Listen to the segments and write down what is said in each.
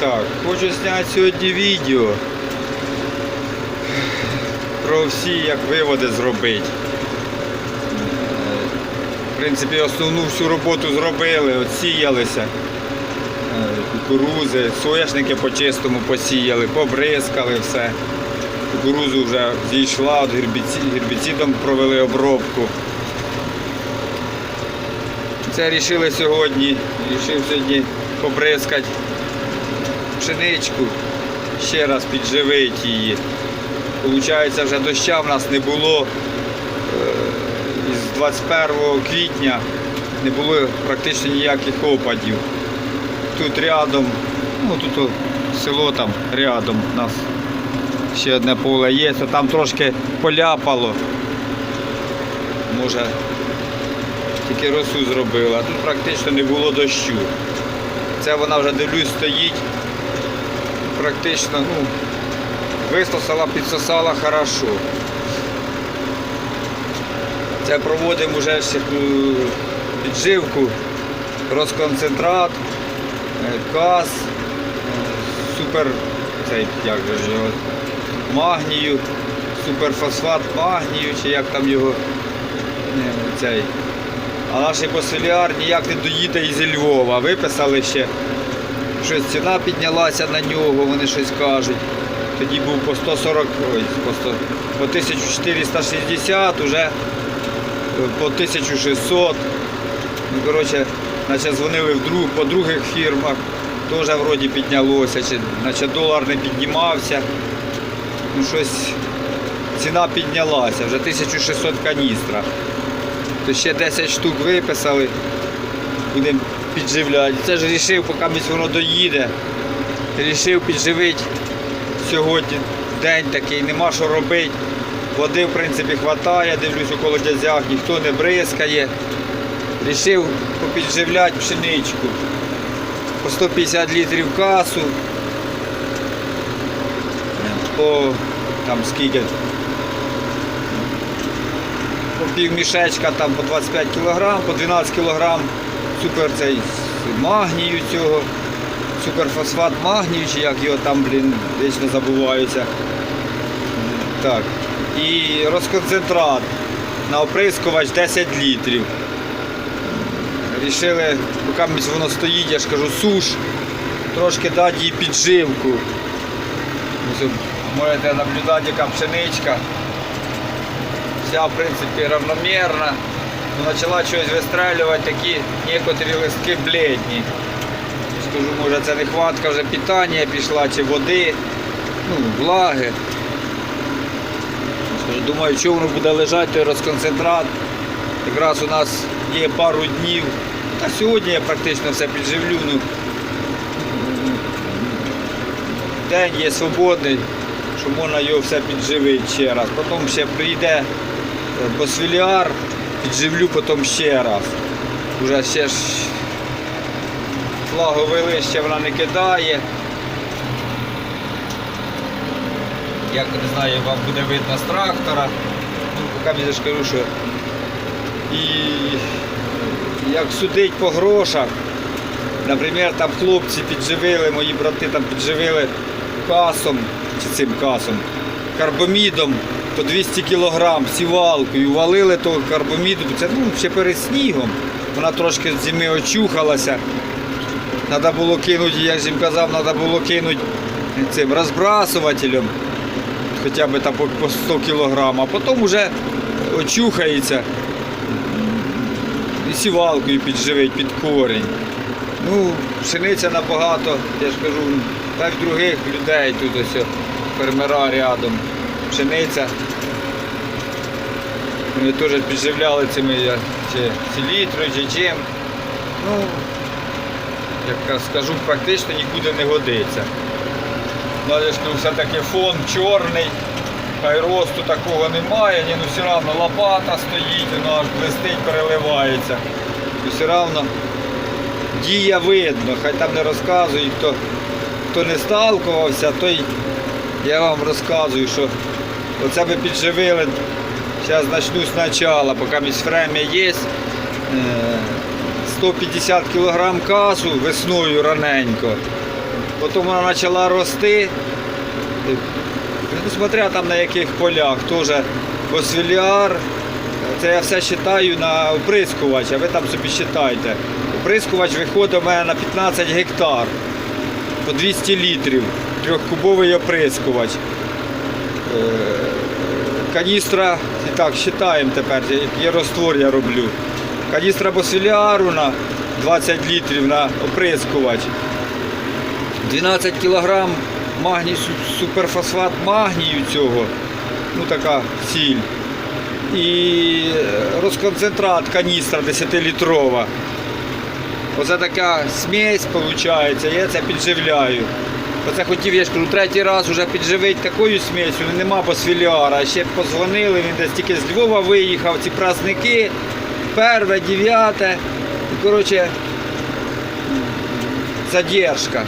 Так, хочу зняти сьогодні відео про всі, як виводи зробити. В принципі, основну всю роботу зробили, отсіялися. Е, Кукурузи, соняшники по-чистому посіяли, побризкали все. Кукурузу вже зійшла, от гербіцидом провели обробку. Це рішили сьогодні. Рішив сьогодні побризкати пшеничку, ще раз підживити її. Получається, вже доща в нас не було. Е, Із 21 квітня не було практично ніяких опадів. Тут рядом, ну тут село там рядом у нас ще одне поле є, то там трошки поляпало. Може тільки росу зробила. Тут практично не було дощу. Це вона вже дивлюсь стоїть. Практично, ну, висосала, підсосала хорошо. Це проводимо вже е, підживку, розконцентрат, е, каз, е, супер, цей, як же його, магнію, суперфосфат магнію, чи як там його цей. А наш посиліар ніяк не доїде із Львова. Виписали ще, щось ціна піднялася на нього, вони щось кажуть. Тоді був по 140, ой, по, 100, по 1460, уже е, по 1600. Ну, коротше, наче дзвонили в друг, по других фірмах, теж вроді піднялося, чи, наче долар не піднімався. Ну, щось ціна піднялася, вже 1600 каністра. То ще 10 штук виписали, будемо підживляти. Це ж рішив, поки місць воно доїде. Рішив підживити сьогодні. День такий, нема що робити. Води, в принципі, вистачає, дивлюсь у колодязях, ніхто не бризкає. Рішив попідживляти пшеничку. По 150 літрів касу. По там скільки по пів мішечка там по 25 кг, по 12 кг супер цей магнію цього, суперфосфат магнію, чи як його там, блін, вічно забуваються. Так. І розконцентрат на оприскувач 10 літрів. Рішили, поки воно стоїть, я ж кажу, суш, трошки дати їй підживку. Можете наблюдати, яка пшеничка вся в принципі равномірна. Ну, почала щось вистрелювати, такі некоторі листки бледні. Скажу, може це нехватка вже питання пішла чи води, ну, влаги. Скажу, думаю, що воно буде лежати, той розконцентрат. Якраз у нас є пару днів. Та сьогодні я практично все підживлю. Ну, день є свободний, що можна його все підживити ще раз. Потім ще прийде босфіліар, підживлю потім ще раз. Уже ще ж флагове лище вона не кидає. Як не знаю, вам буде видно з трактора. Ну, поки я ж кажу, що і як судить по грошах, Наприклад, там хлопці підживили, мої брати там підживили касом, чи цим касом, карбомідом по 200 кг сівалкою, валили того карбоміду, це ну, ще перед снігом. Вона трошки з зими очухалася. Треба було кинути, я ж їм казав, треба було кинути цим розбрасувателем, хоча б там по- по 100 кг, а потім вже очухається і сівалкою підживить під корінь. Ну, пшениця набагато, я ж кажу, так других людей тут ось фермера рядом. Пшениця. Вони теж підживляли цими чи селітрою, чи чим. Ну, як скажу, практично нікуди не годиться. Ну, ж кажу, все-таки фон чорний, хай росту такого немає, ні, ну все одно лопата стоїть, воно аж блистить, переливається. І все одно дія видно, хай там не розказують, хто, хто не сталкувався, той я вам розказую, що оце ми підживили. Зараз почну спочатку, поки місь время є. Е, 150 кг касу весною раненько. Потім вона почала рости. Ну, смотря там на яких полях, теж Босвіліар. Це я все вважаю на оприскувач, а ви там собі вважайте. Оприскувач виходить у мене на 15 гектар по 200 літрів. Трьохкубовий оприскувач. Е, Каністра, так, вважаємо тепер, який роствор я роблю. Каністра Босвіліару на 20 літрів на оприскувач. 12 кг магній суперфосфат магнію цього, ну така сіль. І е, розконцентрат каністра 10-літрова. Оце така смесь виходить, я це підживляю. Оце хотів, я ж кажу, третій раз вже підживити такою смесю, ну, нема босфіліара. Ще позвонили, він десь тільки з Львова виїхав, ці праздники, перше, дев'яте. Коротше, задержка.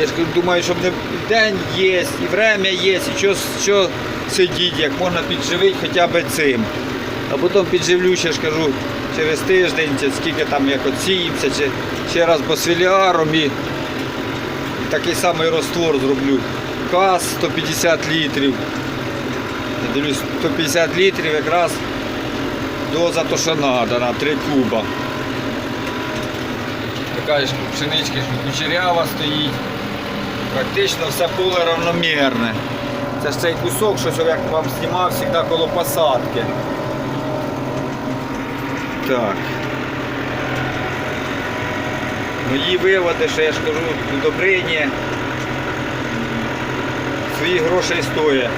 Я ж думаю, щоб не день є, і время є, і що, що сидіти, як можна підживити хоча б цим. А потім підживлю, ще ж кажу, через тиждень, чи скільки там як оціємося, чи ще раз босфіліаром і такий самий роствор зроблю. Каз 150 літрів. Я дивлюсь, 150 літрів якраз доза то, що треба, на 3 куба. Така ж пшенички ж кучерява стоїть. Практично все поле равномірне. Це ж цей кусок, що як вам знімав завжди коло посадки. Так. Мої виводи, що я ж кажу, удобрення свої грошей стоїть.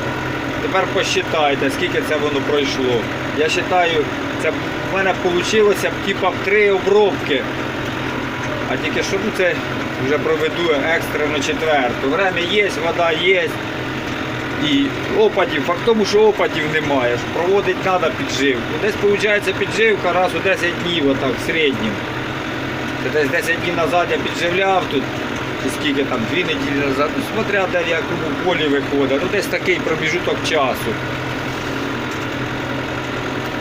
Тепер посчитайте, скільки це воно пройшло. Я вважаю, це в мене вийшло типа три обробки. А тільки що ну, це вже проведу екстрено четверту. Время є, вода є. І опадів, факт тому, що опадів немає. Проводити треба підживку. Десь виходить підживка раз у 10 днів, отак, в середньому. Десь 10 днів назад я підживляв тут, скільки там, дві неділі назад. Ну, смотря де в якому полі виходить. Ну десь такий проміжуток часу.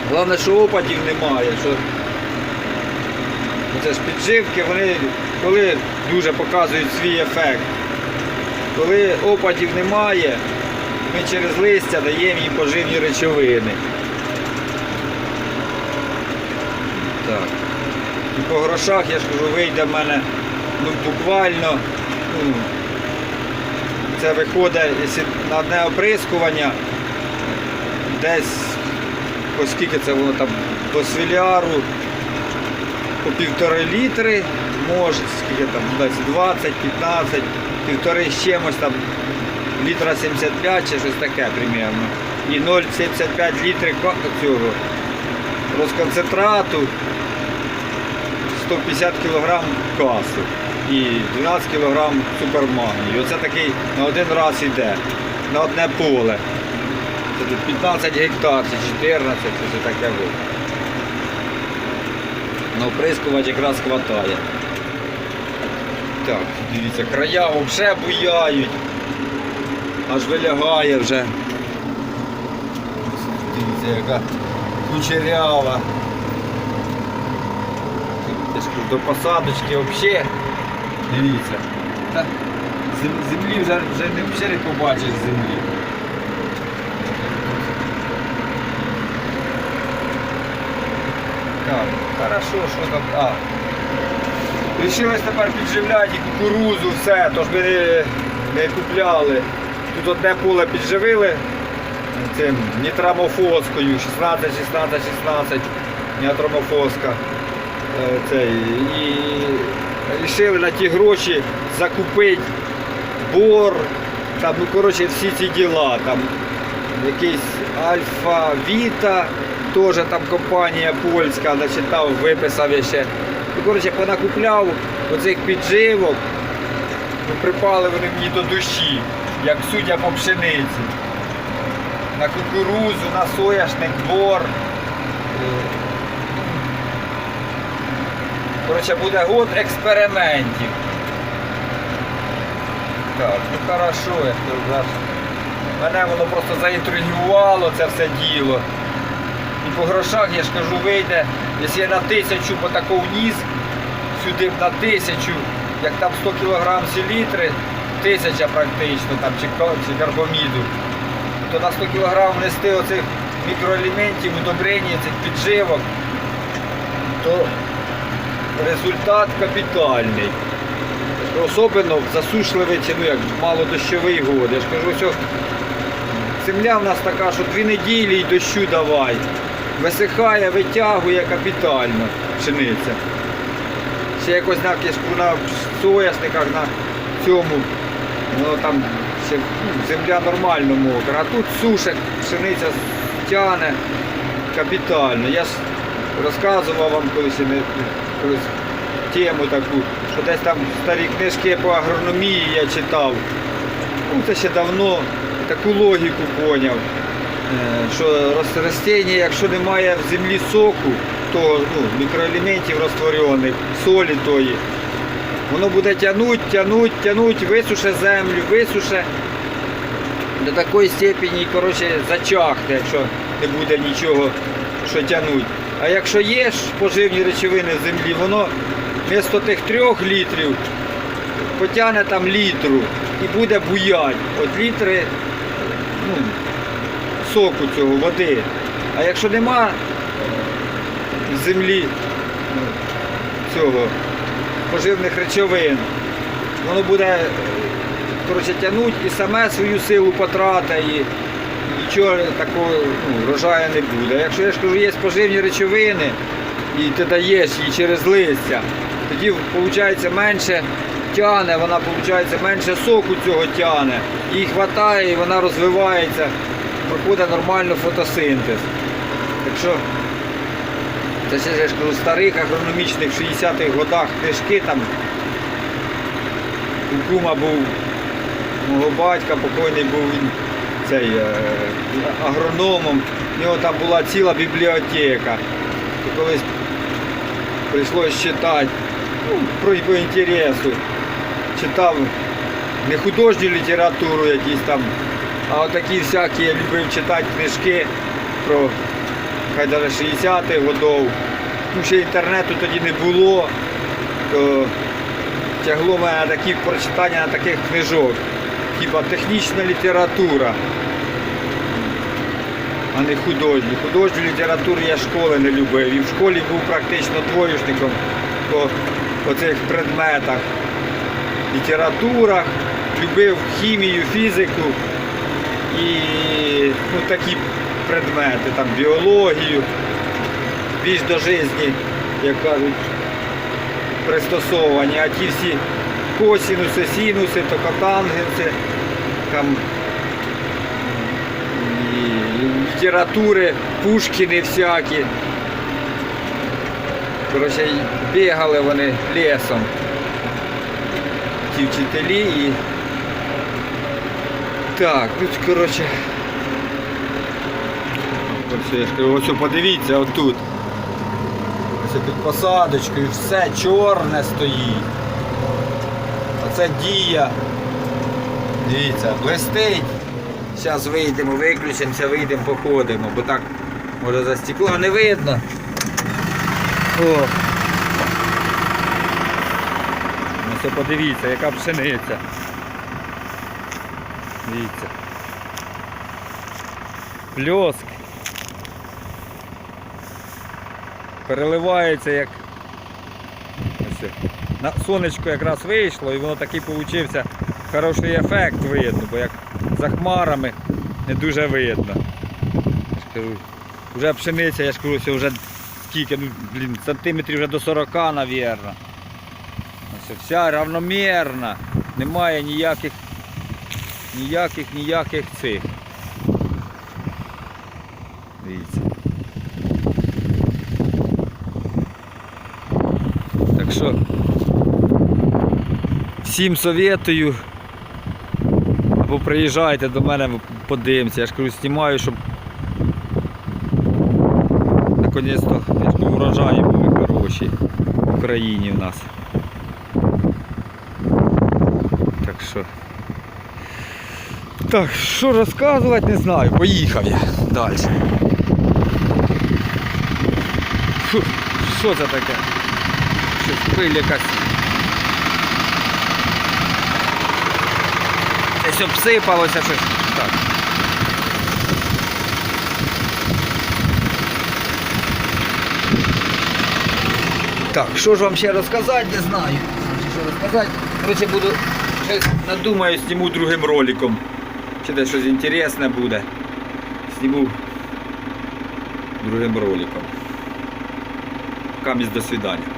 Головне, що опадів немає. Що... Ну, Це ж підживки, вони коли дуже показують свій ефект. Коли опадів немає, ми через листя даємо їм поживні речовини. І по грошах, я ж кажу, вийде в мене ну, буквально, ну, це виходить на одне оприскування, десь, оскільки це воно там до свіляру, по півтори літри, може, скільки там, десь 20, 15, півтори з чимось там, літра 75 чи щось таке примерно. І 0,75 літри цього розконцентрату, 150 кг касу і 12 кг супермагнію. Оце такий на один раз йде, на одне поле. Це тут 15 гектар, чи 14, це таке. от. На оприскувач якраз хватає. Так, дивіться, края взагалі буяють. Аж вилягає вже. Дивіться, яка кучерява. Ж До посадочки взагалі. Дивіться. Та землі вже, вже не, взагалі не побачиш землі. Так, хорошо, що там. А. Рішилось тепер підживляти і кукурузу, все, тож ми не, не купляли. Тут одне поле підживили цим нітрамофоскою 16, 16, 16, нітрамофоска. І рішили на ті гроші закупити бор, там, ну коротше всі ці діла. Там якийсь Альфа Віта, теж там компанія польська, начитав, виписав я ще. Ну, коротше, понакупляв оцих підживок, ну, припали вони мені до душі, як судя по пшениці. На кукурузу, на соняшник, бор. Коротше, буде год експериментів. Так, ну хорошо, я скажу, знаєш. Мене воно просто заінтригувало це все діло. І по грошах, я ж кажу, вийде, якщо я на тисячу по таку вніс, сюди на тисячу, як там 100 кг селітри, тисяча практично там, чи, чи карбоміду, то на 100 кг внести оцих мікроелементів, удобрення, цих підживок, то результат капітальний. Особливо в засушливий ну як малодощовий год. Я ж кажу, що земля в нас така, що дві неділі й дощу давай. Висихає, витягує капітально пшениця. Ще якось на, на соняшниках на цьому, ну там ще ну, земля нормально мокра, а тут суша, пшениця тяне капітально. Я ж розказував вам колись тему таку, що десь там старі книжки по агрономії я читав. Ну, це ще давно таку логіку поняв, е, що рос- ростіння, якщо немає в землі соку, то ну, мікроелементів розтворених, солі тої, воно буде тягнуть, тягнуть, тягнуть, висуше землю, висуше до такої степені, коротше, зачахне, якщо не буде нічого, що тягнуть. А якщо є поживні речовини в землі, воно вмісто тих трьох літрів потягне там літру і буде буять. От літри ну, соку цього, води. А якщо нема в землі ну, цього поживних речовин, воно буде коротше, тягнути і саме свою силу потратить, і нічого такого ну, врожаю не буде. Якщо я ж кажу, є поживні речовини, і ти даєш її через листя, тоді виходить менше тяне, вона виходить менше соку цього тяне, їй вистачає і вона розвивається, проходить нормально фотосинтез. Так що це ще я ж кажу, старих агрономічних 60-х годах книжки там кума був мого батька, покойний був він цей е, агрономом. У нього там була ціла бібліотека. І колись прийшлось читати, ну, по інтересу. Читав не художню літературу якісь там, а отакі всякі я любив читати книжки про хай даже 60-х годов. Ну, ще інтернету тоді не було, то тягло мене на такі прочитання на таких книжок. Хіба технічна література, а не художню. Художню літературу я школи не любив. І в школі був практично двоєшником по, по цих предметах. Літературах, любив хімію, фізику і ну, такі предмети, там біологію, більш до житті, як кажуть, пристосовані, а ті всі косінуси, синуси, токотангенси, там і літератури, Пушкіни всякі. Коротше, бігали вони лісом. Ті вчителі і. Так, тут, коротше. Ось подивіться отут. Ось під посадочкою все чорне стоїть. Оце дія. Дивіться, блистить. Зараз вийдемо, виключимося, вийдемо, походимо, бо так може за стекло не видно. О. Ось подивіться, яка пшениця. Дивіться. Пльоск. Переливається як. Ось. На сонечко якраз вийшло і воно такий получився хороший ефект видно, бо як за хмарами не дуже видно. Я ж вже пшениця, я ж кажу, це вже скільки, ну, блін, сантиметрів вже до 40, навірно. Ось вся равномірна, немає ніяких ніяких ніяких цих. Дивіться. Так що всім советую. Або приїжджайте до мене, подивимося. Я ж кажу, знімаю, щоб наконець-то урожаї були хороші в Україні в нас. Так що. Так, що розказувати, не знаю. Поїхав я далі. Фу, що це таке? Щось пиль якась. Десь обсипалося щось. Так. Так, що ж вам ще розказати, не знаю. Що розказати. Коротше, буду надумаю, зніму другим роликом. Чи десь щось інтересне буде. Зніму другим роликом. Камість до свидання.